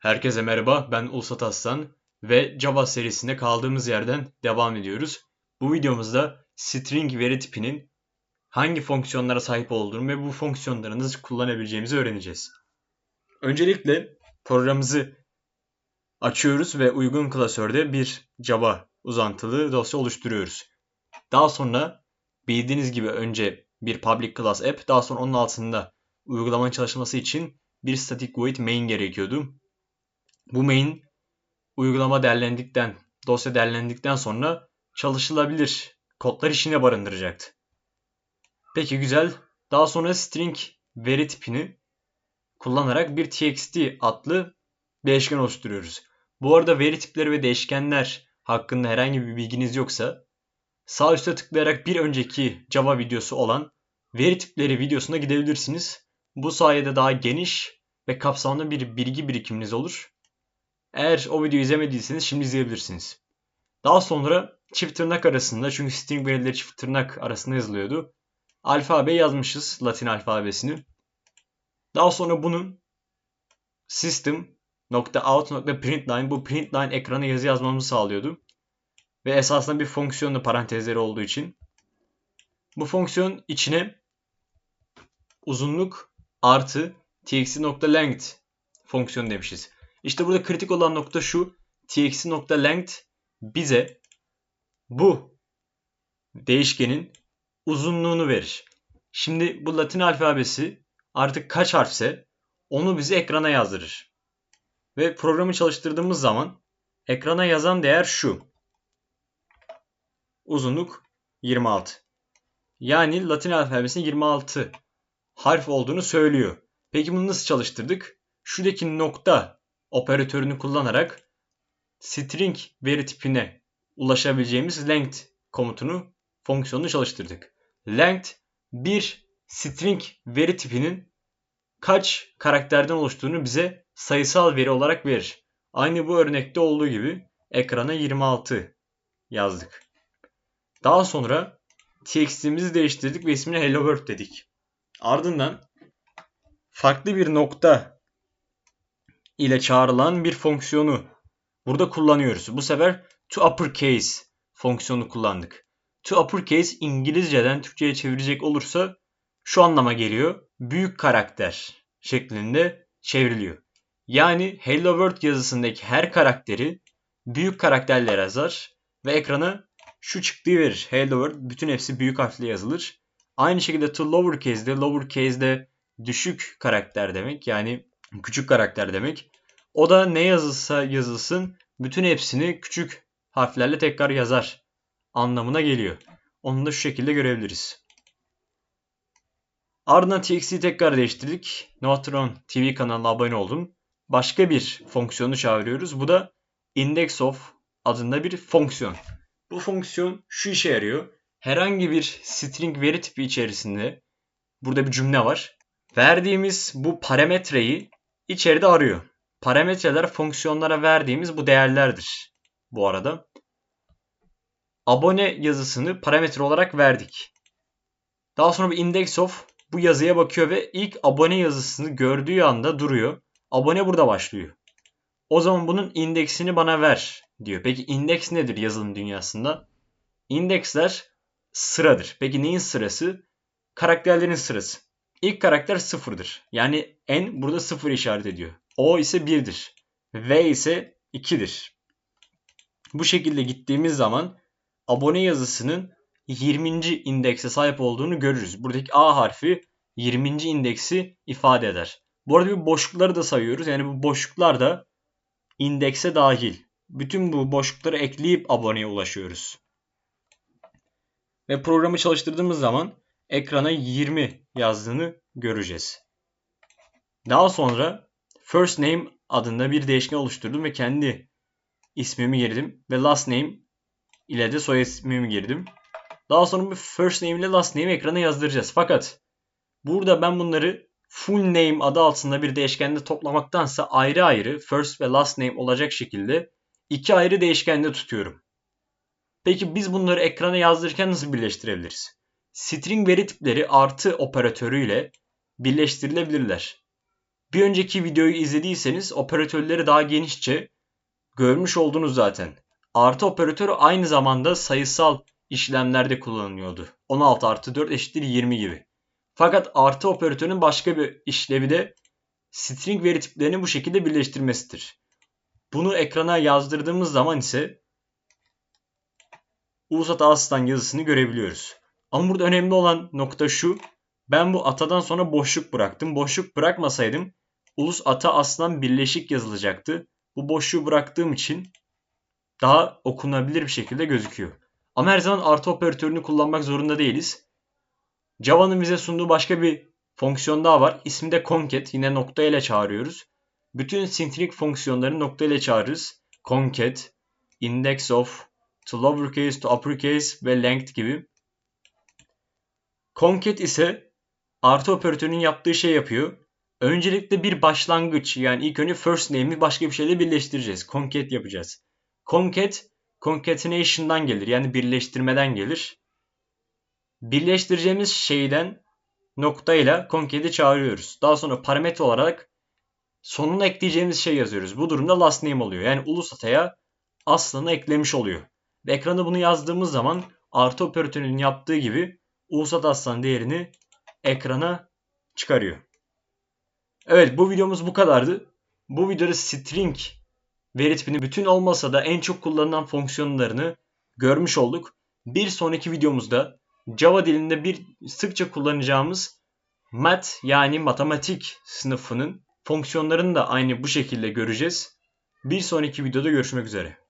Herkese merhaba, ben Ulsat Aslan ve Java serisinde kaldığımız yerden devam ediyoruz. Bu videomuzda string veri tipinin hangi fonksiyonlara sahip olduğunu ve bu fonksiyonları nasıl kullanabileceğimizi öğreneceğiz. Öncelikle programımızı açıyoruz ve uygun klasörde bir Java uzantılı dosya oluşturuyoruz. Daha sonra bildiğiniz gibi önce bir public class app, daha sonra onun altında uygulamanın çalışması için bir static void main gerekiyordu. Bu main uygulama derlendikten, dosya derlendikten sonra çalışılabilir kodlar içine barındıracaktı. Peki güzel. Daha sonra string veri tipini kullanarak bir txt adlı değişken oluşturuyoruz. Bu arada veri tipleri ve değişkenler hakkında herhangi bir bilginiz yoksa sağ üstte tıklayarak bir önceki Java videosu olan veri tipleri videosuna gidebilirsiniz. Bu sayede daha geniş ve kapsamlı bir bilgi birikiminiz olur. Eğer o videoyu izlemediyseniz şimdi izleyebilirsiniz. Daha sonra çift tırnak arasında çünkü string verileri çift tırnak arasında yazılıyordu. Alfabe yazmışız Latin alfabesini. Daha sonra bunun system.out.println bu println ekrana yazı yazmamızı sağlıyordu. Ve esasında bir fonksiyonlu parantezleri olduğu için. Bu fonksiyon içine uzunluk artı txt.length fonksiyon demişiz. İşte burada kritik olan nokta şu. txt.length bize bu değişkenin uzunluğunu verir. Şimdi bu Latin alfabesi artık kaç harfse onu bize ekrana yazdırır. Ve programı çalıştırdığımız zaman ekrana yazan değer şu. Uzunluk 26. Yani Latin alfabesinin 26 harf olduğunu söylüyor. Peki bunu nasıl çalıştırdık? Şuradaki nokta operatörünü kullanarak string veri tipine ulaşabileceğimiz length komutunu fonksiyonunu çalıştırdık. Length bir string veri tipinin kaç karakterden oluştuğunu bize sayısal veri olarak verir. Aynı bu örnekte olduğu gibi ekrana 26 yazdık. Daha sonra txt'imizi değiştirdik ve ismini hello world dedik. Ardından farklı bir nokta ile çağrılan bir fonksiyonu burada kullanıyoruz. Bu sefer to uppercase fonksiyonu kullandık. To uppercase İngilizceden Türkçe'ye çevirecek olursa şu anlama geliyor. Büyük karakter şeklinde çevriliyor. Yani Hello World yazısındaki her karakteri büyük karakterle yazar ve ekrana şu çıktığı verir. Hello World bütün hepsi büyük harfle yazılır. Aynı şekilde to lowercase'de lowercase'de düşük karakter demek. Yani küçük karakter demek. O da ne yazılsa yazılsın bütün hepsini küçük harflerle tekrar yazar anlamına geliyor. Onu da şu şekilde görebiliriz. Ardından txt'yi tekrar değiştirdik. Neutron TV kanalına abone oldum. Başka bir fonksiyonu çağırıyoruz. Bu da index of adında bir fonksiyon. Bu fonksiyon şu işe yarıyor. Herhangi bir string veri tipi içerisinde burada bir cümle var. Verdiğimiz bu parametreyi içeride arıyor. Parametreler fonksiyonlara verdiğimiz bu değerlerdir. Bu arada abone yazısını parametre olarak verdik. Daha sonra bir index of bu yazıya bakıyor ve ilk abone yazısını gördüğü anda duruyor. Abone burada başlıyor. O zaman bunun indeksini bana ver diyor. Peki indeks nedir yazılım dünyasında? İndeksler sıradır. Peki neyin sırası? Karakterlerin sırası. İlk karakter sıfırdır. Yani n burada sıfır işaret ediyor. O ise 1'dir. V ise 2'dir. Bu şekilde gittiğimiz zaman abone yazısının 20. indekse sahip olduğunu görürüz. Buradaki A harfi 20. indeksi ifade eder. Bu arada bir boşlukları da sayıyoruz. Yani bu boşluklar da indekse dahil. Bütün bu boşlukları ekleyip aboneye ulaşıyoruz. Ve programı çalıştırdığımız zaman ekrana 20 yazdığını göreceğiz. Daha sonra first name adında bir değişken oluşturdum ve kendi ismimi girdim ve last name ile de soy ismimi girdim. Daha sonra bu first name ile last name ekrana yazdıracağız. Fakat burada ben bunları full name adı altında bir değişkende toplamaktansa ayrı ayrı first ve last name olacak şekilde iki ayrı değişkende tutuyorum. Peki biz bunları ekrana yazdırırken nasıl birleştirebiliriz? String veri tipleri artı operatörüyle birleştirilebilirler. Bir önceki videoyu izlediyseniz operatörleri daha genişçe görmüş oldunuz zaten. Artı operatörü aynı zamanda sayısal işlemlerde kullanılıyordu. 16 artı 4 eşittir 20 gibi. Fakat artı operatörünün başka bir işlevi de string veri tiplerini bu şekilde birleştirmesidir. Bunu ekrana yazdırdığımız zaman ise ulusat aslan yazısını görebiliyoruz. Ama burada önemli olan nokta şu. Ben bu atadan sonra boşluk bıraktım. Boşluk bırakmasaydım ulus ata aslan birleşik yazılacaktı. Bu boşluğu bıraktığım için daha okunabilir bir şekilde gözüküyor. Ama her zaman artı operatörünü kullanmak zorunda değiliz. Java'nın bize sunduğu başka bir fonksiyon daha var. İsmi de concat. Yine nokta ile çağırıyoruz. Bütün string fonksiyonları nokta ile çağırırız. Concat, index of, to lowercase to uppercase ve length gibi. Concat ise artı operatörünün yaptığı şey yapıyor. Öncelikle bir başlangıç yani ilk önce first name'i başka bir şeyle birleştireceğiz. Concat yapacağız. Concat concatenation'dan gelir yani birleştirmeden gelir. Birleştireceğimiz şeyden noktayla concat'i çağırıyoruz. Daha sonra parametre olarak sonuna ekleyeceğimiz şey yazıyoruz. Bu durumda last name oluyor. Yani ulus ataya aslanı eklemiş oluyor. Ve ekranda bunu yazdığımız zaman artı operatörünün yaptığı gibi ulusat aslan değerini ekrana çıkarıyor. Evet bu videomuz bu kadardı. Bu videoda string veri tipini bütün olmasa da en çok kullanılan fonksiyonlarını görmüş olduk. Bir sonraki videomuzda Java dilinde bir sıkça kullanacağımız math yani matematik sınıfının fonksiyonlarını da aynı bu şekilde göreceğiz. Bir sonraki videoda görüşmek üzere.